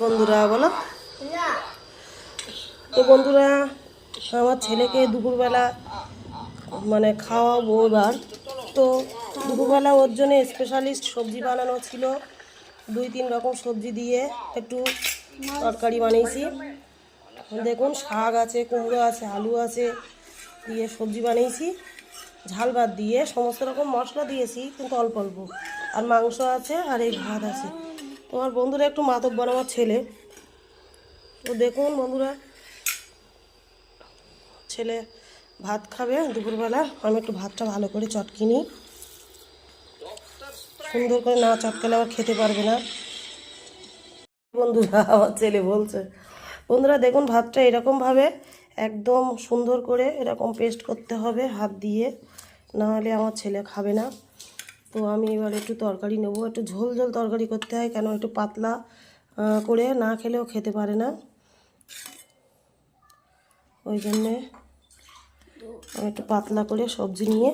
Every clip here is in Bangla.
বন্ধুরা, বলো। তো বন্ধুরা, আমার ছেলেকে দুপুরবেলা মানে খাওয়াবো এবার। তো দুপুরবেলা ওর জন্য স্পেশালিস্ট সবজি বানানো ছিল। দুই তিন রকম সবজি দিয়ে একটু তরকারি বানিয়েছি। দেখুন, শাক আছে, কুমড়ো আছে, আলু আছে দিয়ে সবজি বানিয়েছি। ঝাল ভাত দিয়ে, সমস্ত রকম মশলা দিয়েছি, কিন্তু অল্প অল্প। আর মাংস আছে, আর এই ভাত আছে। তোমার বন্ধুরা একটু মাতব্বর আমার ছেলে। তো দেখুন বন্ধুরা, ছেলে ভাত খাবে দুপুরবেলা, আমি একটু ভাতটা ভালো করে চটকি নিই। সুন্দর করে না চটকালে আবার খেতে পারবে না। বন্ধুরা, আমার ছেলে বলছে, বন্ধুরা দেখুন ভাতটা এরকমভাবে একদম সুন্দর করে এরকম পেস্ট করতে হবে হাত দিয়ে, নাহলে আমার ছেলে খাবে না। তো আমি এবার একটু তরকারি নেব। একটু ঝোল ঝোল তরকারি করতে হয়, কেন একটু পাতলা করে না খেলেও খেতে পারে না। ওই জন্যে আমি একটু পাতলা করে সবজি নিয়ে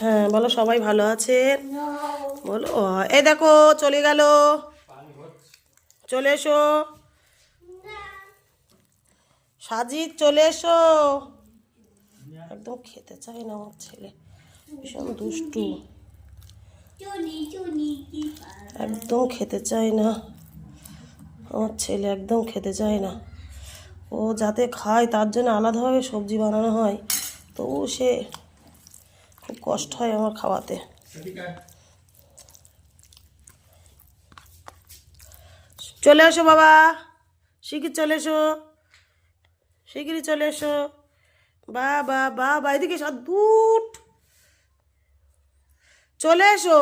হ্যাঁ বলো সবাই ভালো আছেন? বলো, এই দেখো, চলে গেল। চলে এসো। সাজিদ, চলে এসো। একদম খেতে চায় না আমার ছেলে। ভীষণ দুষ্টু। একদম খেতে চায় না। আমার ছেলে একদম খেতে চায় না। ও যাতে খায়, তার জন্য আলাদাভাবে সবজি বানানো হয় তবু সে খুব কষ্ট হয় আমার খাওয়াতে। চলে এসো বাবা। শিগগির চলে এসো। শিগগিরই চলে এসো। বা বা বা বা, এদিকে দুট চলে এসো।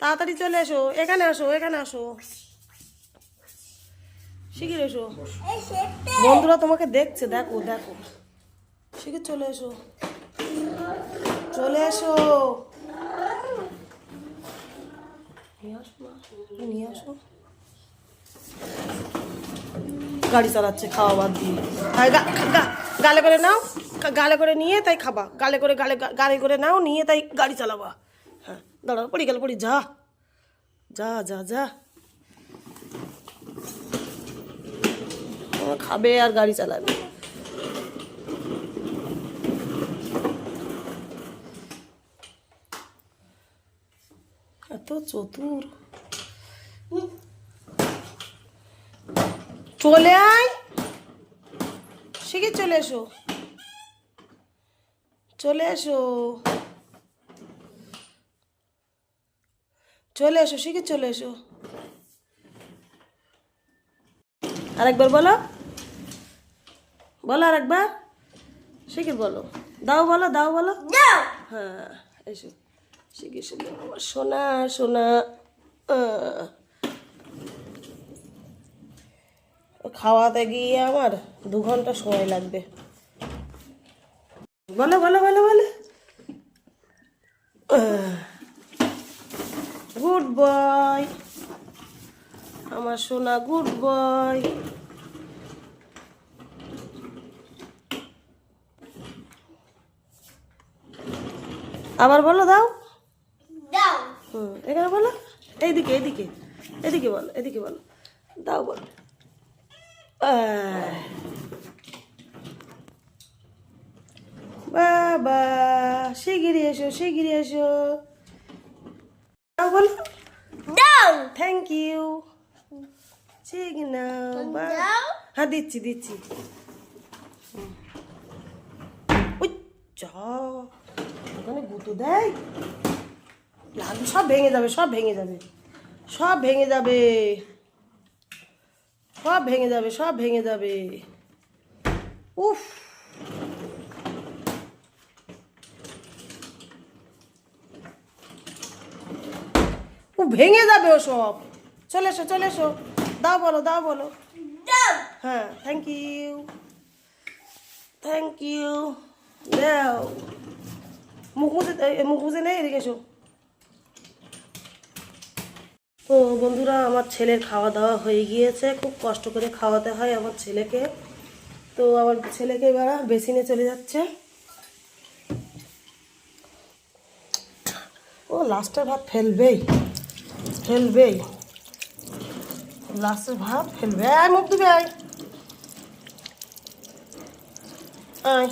তাড়াতাড়ি চলে এসো। এখানে আসো এখানে আসো। শিগগির এসো। বন্ধুরা তোমাকে দেখছে, দেখো দেখো। শিগগির চলে এসো। চলে এসো। নিয়ে আসো নিয়ে আসো। গাড়ি চালাচ্ছে, খাওয়া বাদ দিয়ে। গালে করে নাও গালে করে নিয়ে তাই খাবা। গালে করে, গালে গালে করে নাও, নিয়ে তাই গাড়ি চালাবা। হ্যাঁ দাঁড়াও, পড়ি গেল, পড়ি, যা। যা যা যা। খাবে আর গাড়ি চালাবে। এত চতুর। চলে আয়। শিখে চলে এসো। চলে এসো। চলে এসো শিখে চলে এসো। আরেকবার বলো। বলো আরেকবার। শিখে বলো। দাও বলো দাও বলো। হ্যাঁ এসো। শিখে আমার সোনা সোনা খাওয়াতে গিয়ে আমার দু ঘণ্টা সময় লাগবে। বলো বলো বলো বলো। Good boy. আমার সোনা গুড বয়। আবার বলো দাও। হুম এখানে বলো। এইদিকে এইদিকে এদিকে বলো এদিকে বলো। দাও বলো। বাবা শিগগিরি এসো শিগগিরি এসো। দাও বলো। দাও। থ্যাংক ইউ ঠিক না হ্যাঁ দিচ্ছি দিচ্ছি। ওখানে গুঁতো দেয়। লাগবে সব ভেঙে যাবে সব ভেঙে যাবে। সব ভেঙে যাবে। সব ভেঙে যাবে সব ভেঙে যাবে। উফ। ও ভেঙে যাবে ও সব। চলে এসো চলে এসো। দাও বলো দাও বলো। হ্যাঁ থ্যাংক ইউ থ্যাংক ইউ দাও। মুখ মুছে মুখ মুছে নেই এদিকে এসো। তো বন্ধুরা, আমার ছেলের খাওয়া দাওয়া হয়ে গিয়েছে। খুব কষ্ট করে খাওয়াতে হয় আমার ছেলেকে। তো আমার ছেলেকে এবার বেসিনে চলে যাচ্ছে। ও, লাস্টের ভাত ফেলবেই। ফেলবেই। লাস্টের ভাত ফেলবে। আয়, মুখ দিবে আয়। আয়।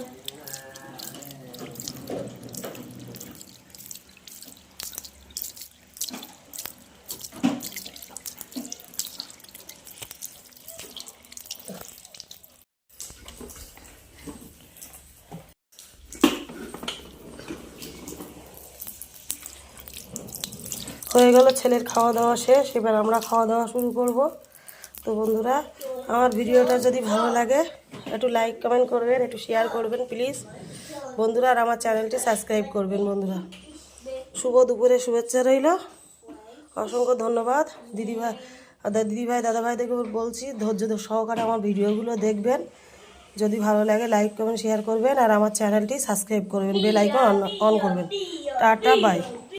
হয়ে গেল, ছেলের খাওয়া দাওয়া শেষ। এবার আমরা খাওয়া দাওয়া শুরু করব। তো বন্ধুরা, আমার ভিডিওটা যদি ভালো লাগে, একটু লাইক কমেন্ট করবেন, একটু শেয়ার করবেন প্লিজ বন্ধুরা, আর আমার চ্যানেলটি সাবস্ক্রাইব করবেন, বন্ধুরা। শুভ দুপুরে শুভেচ্ছা রইল। অসংখ্য ধন্যবাদ। দিদিভাই দিদিভাই দাদাভাইদেরকে বলছি, ধৈর্য ধরে সহকারে আমার ভিডিওগুলো দেখবেন। যদি ভালো লাগে লাইক কমেন্ট শেয়ার করবেন। আর আমার চ্যানেলটি সাবস্ক্রাইব করবেন বেল আইকন অন করবেন। Tata bye